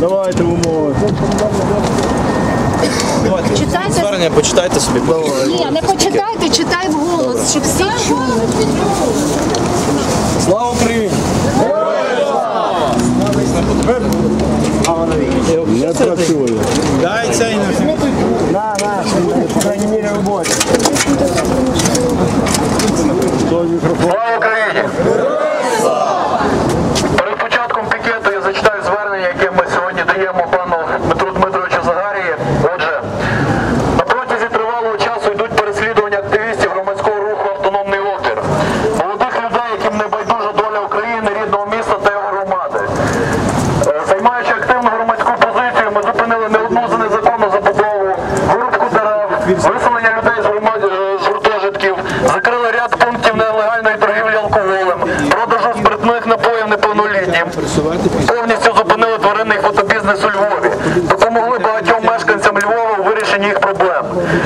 Давайте умови. Читайте. Звернення почитайте собі. Ні, не почитайте, читай вголос, щоб всі чули. Слава Україні! Не працює. Дай цей виселення людей е, з гуртожитків, закрили ряд пунктів нелегальної торгівлі алкоголем, продажу спиртних напоїв неповнолітнім. Повністю зупинили тваринний фотобізнес у Львові. Допомогли багатьом мешканцям Львова у вирішенні їх проблем.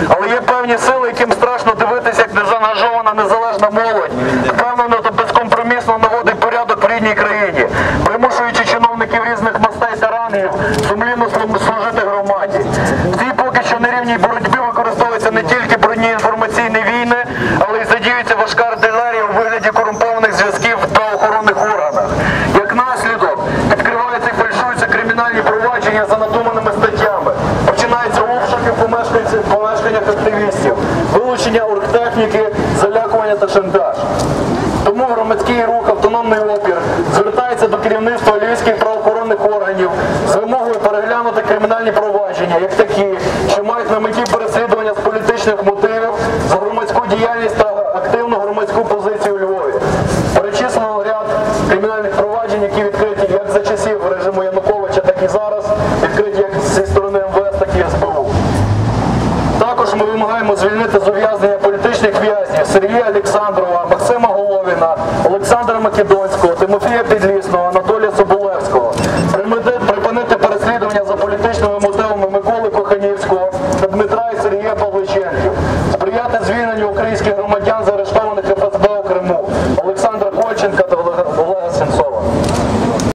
Але є певні сили, яким страшно дивитися, як незаангажована незалежна молодь, впевнено та безкомпромісно наводить порядок в рідній країні, примушуючи чиновників різних мастей та рангів сумлінно служити громаді. В цій поки що нерівній боротьбі задіюється важка артилерія у вигляді корумпованих зв'язків в правоохоронних органах. Як наслідок відкриваються і фальшуються кримінальні провадження за надуманими статтями. Починаються обшуки в помешканнях активістів, вилучення оргтехніки, залякування та шантаж. Тому громадський рух автономний опір звертається до керівництва львівських правоохоронних органів з вимогою переглянути кримінальні провадження, як такі, що мають на меті переслідування з політичних мотивів за громадську діяльність та активну громадську позицію у Львові. Перечислено ряд кримінальних проваджень, які відкриті як за часів режиму Януковича, так і зараз, відкриті як зі сторони МВС, так і СБУ. Також ми вимагаємо звільнити з ув'язнення політичних в'язнів Сергія Олександрова, Максима Головіна, Олександра Македонського, Тимофія Підлісного, Анатолія Соболевського. Припинити переслідування за політичними мотивами Миколи Коханівського та Дмитра і Сергія Павличенків.